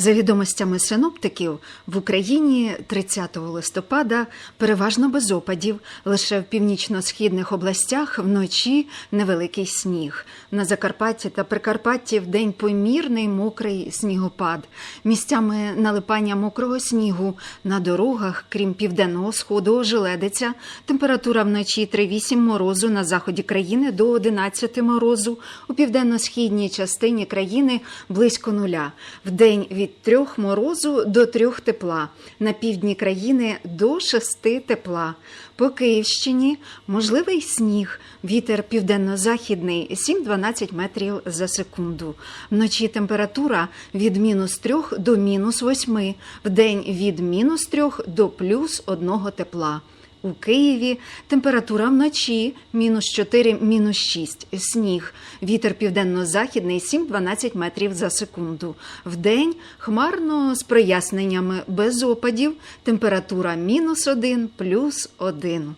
За відомостями синоптиків, в Україні 30 листопада переважно без опадів. Лише в північно-східних областях вночі невеликий сніг. На Закарпатті та Прикарпатті вдень помірний мокрий снігопад. Місцями налипання мокрого снігу на дорогах, крім південного сходу, ожеледиться. Температура вночі 3-8 морозу на заході країни до 11 морозу. У південно-східній частині країни близько нуля. Вдень від 3 морозу до 3 тепла. На півдні країни до 6 тепла. По Київщині можливий сніг. Вітер південно-західний 7-12 метрів за секунду. Вночі температура від мінус 3 до мінус 8. Вдень від мінус 3 до плюс 1 тепла. У Києві температура вночі мінус 4, мінус 6, сніг. Вітер південно-західний 7-12 метрів за секунду. Вдень хмарно з проясненнями без опадів. Температура мінус 1, плюс 1.